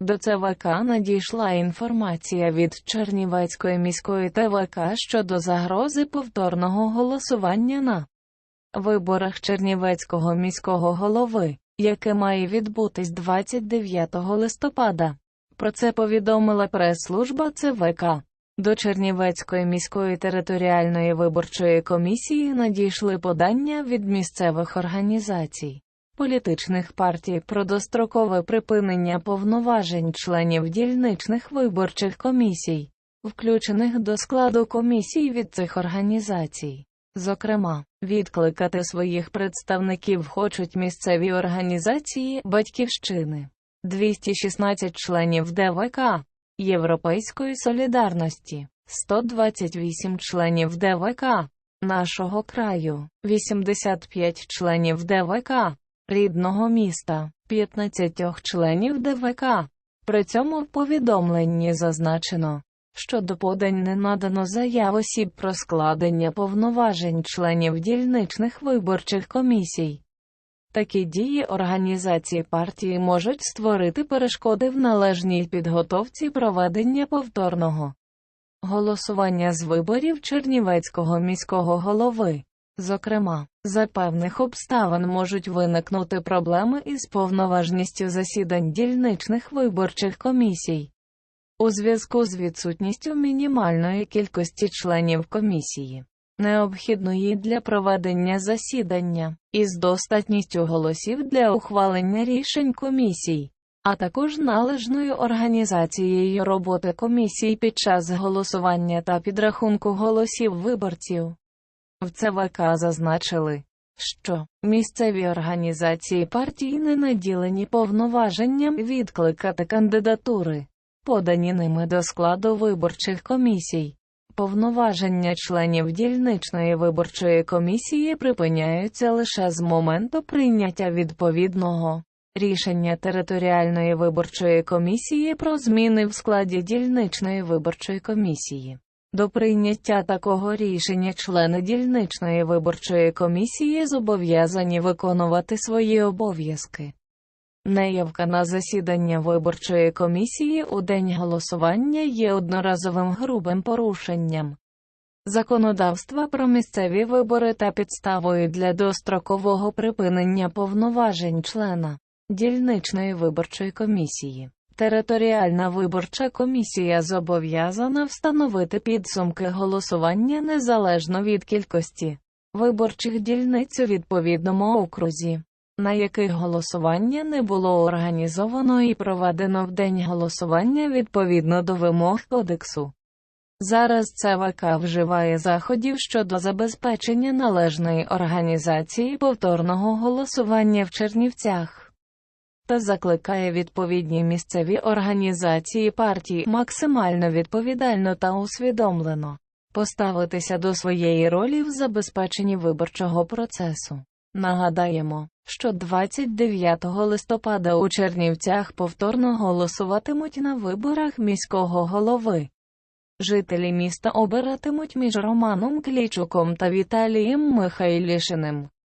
До ЦВК надійшла інформація від Чернівецької міської ТВК щодо загрози повторного голосування на виборах Чернівецького міського голови, яке має відбутись 29 листопада. Про це повідомила прес-служба ЦВК. До Чернівецької міської територіальної виборчої комісії надійшли подання від місцевих організацій, політичних партій про дострокове припинення повноважень членів дільничних виборчих комісій, включених до складу комісій від цих організацій. Зокрема, відкликати своїх представників хочуть місцеві організації Батьківщини, 216 членів ДВК, Європейської солідарності, 128 членів ДВК, нашого краю, 85 членів ДВК, рідного міста, 15 членів ДВК. При цьому в повідомленні зазначено, що до подань не надано заяв осіб про складення повноважень членів дільничних виборчих комісій. Такі дії організації партії можуть створити перешкоди в належній підготовці проведення повторного голосування з виборів Чернівецького міського голови. Зокрема, за певних обставин можуть виникнути проблеми із повноважністю засідань дільничних виборчих комісій. У зв'язку з відсутністю мінімальної кількості членів комісії, необхідної для проведення засідання, із достатністю голосів для ухвалення рішень комісій, а також належною організацією роботи комісій під час голосування та підрахунку голосів виборців. В ЦВК зазначили, що місцеві організації партії не наділені повноваженням відкликати кандидатури, подані ними до складу виборчих комісій. Повноваження членів дільничної виборчої комісії припиняються лише з моменту прийняття відповідного рішення територіальної виборчої комісії про зміни в складі дільничної виборчої комісії. До прийняття такого рішення члени дільничної виборчої комісії зобов'язані виконувати свої обов'язки. Неявка на засідання виборчої комісії у день голосування є одноразовим грубим порушенням законодавства про місцеві вибори та підставою для дострокового припинення повноважень члена дільничної виборчої комісії. Територіальна виборча комісія зобов'язана встановити підсумки голосування незалежно від кількості виборчих дільниць у відповідному окрузі, на яких голосування не було організовано і проведено в день голосування відповідно до вимог кодексу. Зараз ЦВК вживає заходів щодо забезпечення належної організації повторного голосування в Чернівцях та закликає відповідні місцеві організації партії максимально відповідально та усвідомлено поставитися до своєї ролі в забезпеченні виборчого процесу. Нагадаємо, що 29 листопада у Чернівцях повторно голосуватимуть на виборах міського голови. Жителі міста обиратимуть між Романом Клічуком та Віталієм Михайлішиним.